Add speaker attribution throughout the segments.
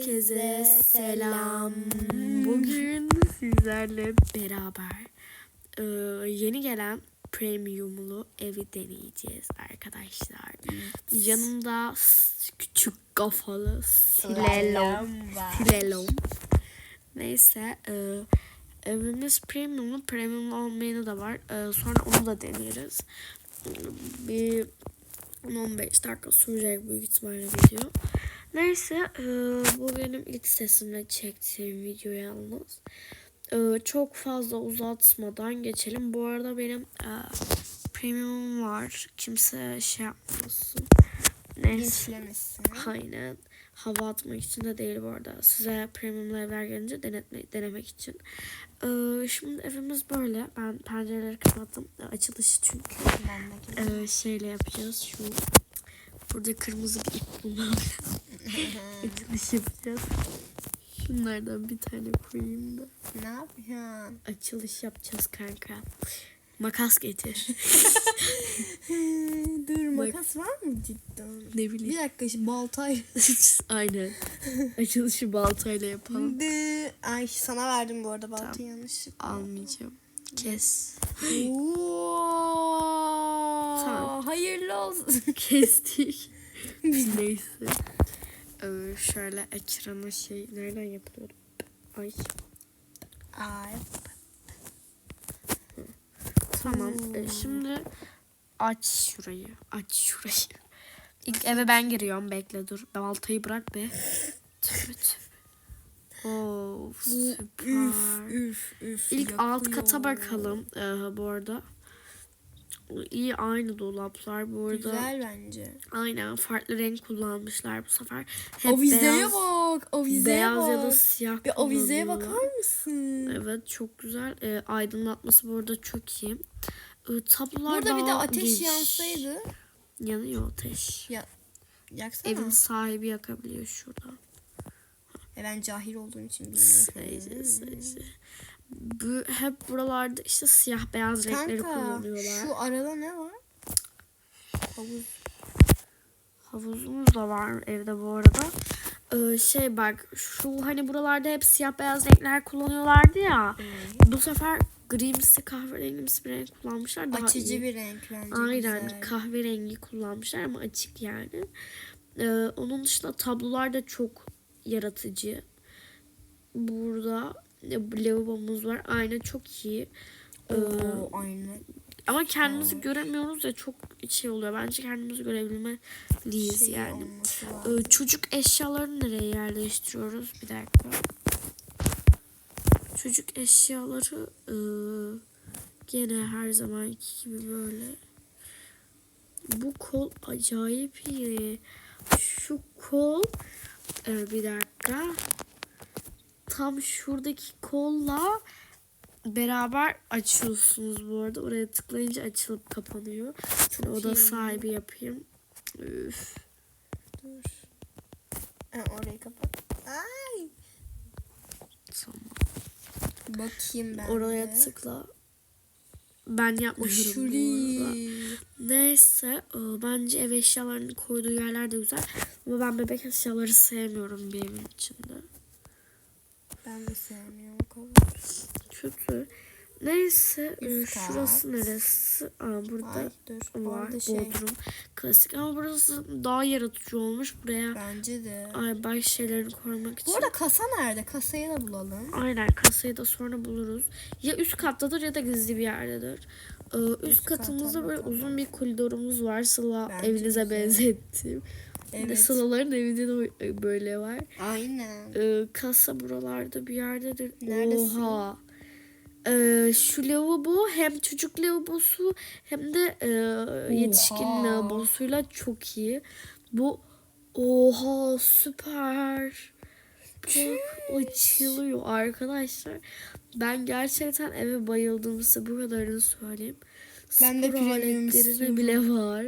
Speaker 1: Herkese selam. Bugün sizlerle beraber e, yeni gelen premiumlu evi deneyeceğiz arkadaşlar. Yanımda s- küçük kafalı Silelom. Silelom. Neyse e, evimiz premiumlu. Premium olmayanı da var. E, sonra onu da deneriz. Bir 15 dakika sürecek büyük ihtimalle video. Neyse e, bu benim ilk sesimle çektiğim video yalnız. E, çok fazla uzatmadan geçelim. Bu arada benim e, premium var. Kimse şey yapmasın. Neyse. Aynen. Hava atmak için de değil bu arada. Size premium evler gelince denetme, denemek için. Ee, şimdi evimiz böyle. Ben pencereleri kapattım. Açılışı çünkü
Speaker 2: Ben de
Speaker 1: ee, şeyle yapacağız. Şu burada kırmızı bir ip bulmam lazım. Açılış yapacağız. Şunlardan bir tane koyayım da.
Speaker 2: ne yapıyorsun?
Speaker 1: Açılış yapacağız kanka. Makas getir.
Speaker 2: Dur makas var mı cidden?
Speaker 1: ne
Speaker 2: Bir
Speaker 1: bileyim.
Speaker 2: dakika şimdi baltay.
Speaker 1: Aynen. Açılışı baltayla yapalım.
Speaker 2: Dı. Ay sana verdim bu arada baltayı yanlışlıkla.
Speaker 1: Almayacağım. Kes. Tamam.
Speaker 2: Hayırlı olsun.
Speaker 1: Kestik. Neyse. Ee, şöyle ekrana şey nereden yapılıyordu? Ay.
Speaker 2: Ay.
Speaker 1: Tamam. Ee, şimdi aç şurayı. Aç şurayı. İlk eve ben giriyorum. Bekle dur. Baltayı bırak be. Tüh tüh. Oo, süper.
Speaker 2: Üf üf.
Speaker 1: İlk alt
Speaker 2: yakıyor.
Speaker 1: kata bakalım. Ee, bu arada. İyi aynı dolaplar bu arada.
Speaker 2: Güzel bence.
Speaker 1: Aynen farklı renk kullanmışlar bu sefer. Hep
Speaker 2: Avizeye
Speaker 1: beyaz,
Speaker 2: bak. Avizeye
Speaker 1: beyaz
Speaker 2: bak.
Speaker 1: ya da siyah
Speaker 2: Bir avizeye bakar mısın?
Speaker 1: Evet çok güzel. Ee, aydınlatması bu arada çok iyi. Ee, tablolar
Speaker 2: Burada bir de ateş
Speaker 1: geniş.
Speaker 2: yansaydı.
Speaker 1: Yanıyor ateş.
Speaker 2: Ya yaksana.
Speaker 1: Evin sahibi yakabiliyor şurada.
Speaker 2: E ben cahil olduğum için
Speaker 1: Sayıcı,
Speaker 2: bilmiyorum.
Speaker 1: sayıcı. Bu, hep buralarda işte siyah beyaz renkleri
Speaker 2: Kanka
Speaker 1: kullanıyorlar.
Speaker 2: şu arada ne var?
Speaker 1: Havuz. Havuzumuz da var evde bu arada. Ee, şey bak şu hani buralarda hep siyah beyaz renkler kullanıyorlardı ya. Bu sefer grimsi kahverengimsi bir renk kullanmışlar. Daha
Speaker 2: Açıcı
Speaker 1: iyi.
Speaker 2: bir renk bence
Speaker 1: Aynen
Speaker 2: güzel.
Speaker 1: kahverengi kullanmışlar ama açık yani. Ee, onun dışında tablolar da çok yaratıcı. Burada lavabomuz var. Ayna çok iyi. Ee,
Speaker 2: Oo, aynı.
Speaker 1: ama kendimizi göremiyoruz ya çok şey oluyor. Bence kendimizi görebilmeliyiz
Speaker 2: Şey
Speaker 1: yani. Ee, çocuk eşyalarını nereye yerleştiriyoruz? Bir dakika. Çocuk eşyaları ee, gene her zamanki gibi böyle. Bu kol acayip iyi. Şu kol ee, bir dakika. Tam şuradaki kolla beraber açıyorsunuz bu arada. Oraya tıklayınca açılıp kapanıyor. Şimdi oda sahibi yapayım. Üf.
Speaker 2: Dur. Ha, orayı kapat. Ay.
Speaker 1: Tamam.
Speaker 2: Bakayım ben
Speaker 1: Oraya
Speaker 2: de.
Speaker 1: tıkla. Ben yapmıyorum bu arada.
Speaker 2: Aşırı.
Speaker 1: Neyse e, bence ev eşyalarını koyduğu yerler de güzel. Ama ben bebek eşyaları sevmiyorum bir evin içinde.
Speaker 2: Ben de sevmiyorum o kadar.
Speaker 1: Kötü. Neyse e,
Speaker 2: Üst kat.
Speaker 1: şurası neresi? Aa, burada
Speaker 2: Ay dur.
Speaker 1: var.
Speaker 2: Orada şey.
Speaker 1: Bodrum. Klasik ama burası daha yaratıcı olmuş. Buraya
Speaker 2: Bence de.
Speaker 1: ay baş şeylerini korumak için.
Speaker 2: Bu arada kasa nerede? Kasayı da bulalım.
Speaker 1: Aynen kasayı da sonra buluruz. Ya üst kattadır ya da gizli bir yerdedir. Ee, üst,
Speaker 2: Üst
Speaker 1: katımızda böyle uzun bir koridorumuz var. Sıla
Speaker 2: Bence
Speaker 1: evinize
Speaker 2: güzel.
Speaker 1: benzettim. De
Speaker 2: Evet.
Speaker 1: Sıla'ların evinde de böyle var.
Speaker 2: Aynen.
Speaker 1: Ee, kasa buralarda bir yerdedir.
Speaker 2: Neredesin?
Speaker 1: Oha. Ee, şu lavabo hem çocuk lavabosu hem de e, yetişkin
Speaker 2: Oha.
Speaker 1: lavabosuyla çok iyi. Bu oha süper. Çok açılıyor arkadaşlar. Ben gerçekten eve bayıldım size bu kadarını söyleyeyim.
Speaker 2: Ben de
Speaker 1: Spor
Speaker 2: premium
Speaker 1: aletleri
Speaker 2: istiyorum.
Speaker 1: bile var.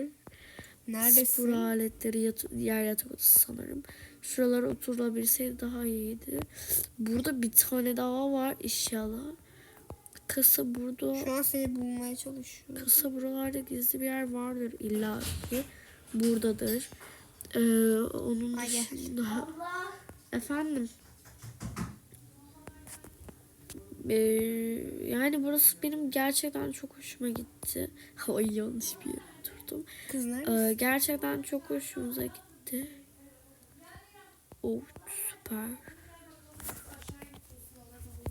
Speaker 2: Neredesin?
Speaker 1: Spor aletleri yat- yer yatak odası sanırım. Şuralara oturabilseydi daha iyiydi. Burada bir tane daha var inşallah. Kasa burada.
Speaker 2: Şu an seni bulmaya çalışıyorum.
Speaker 1: Kasa buralarda gizli bir yer vardır illa ki. Buradadır. Ee, onun
Speaker 2: Ay, gel.
Speaker 1: dışında Efendim. Ee, yani burası benim gerçekten çok hoşuma gitti. Ay yanlış bir yere oturdum.
Speaker 2: Kızlar
Speaker 1: Ee, gerçekten çok hoşumuza gitti. Oh süper.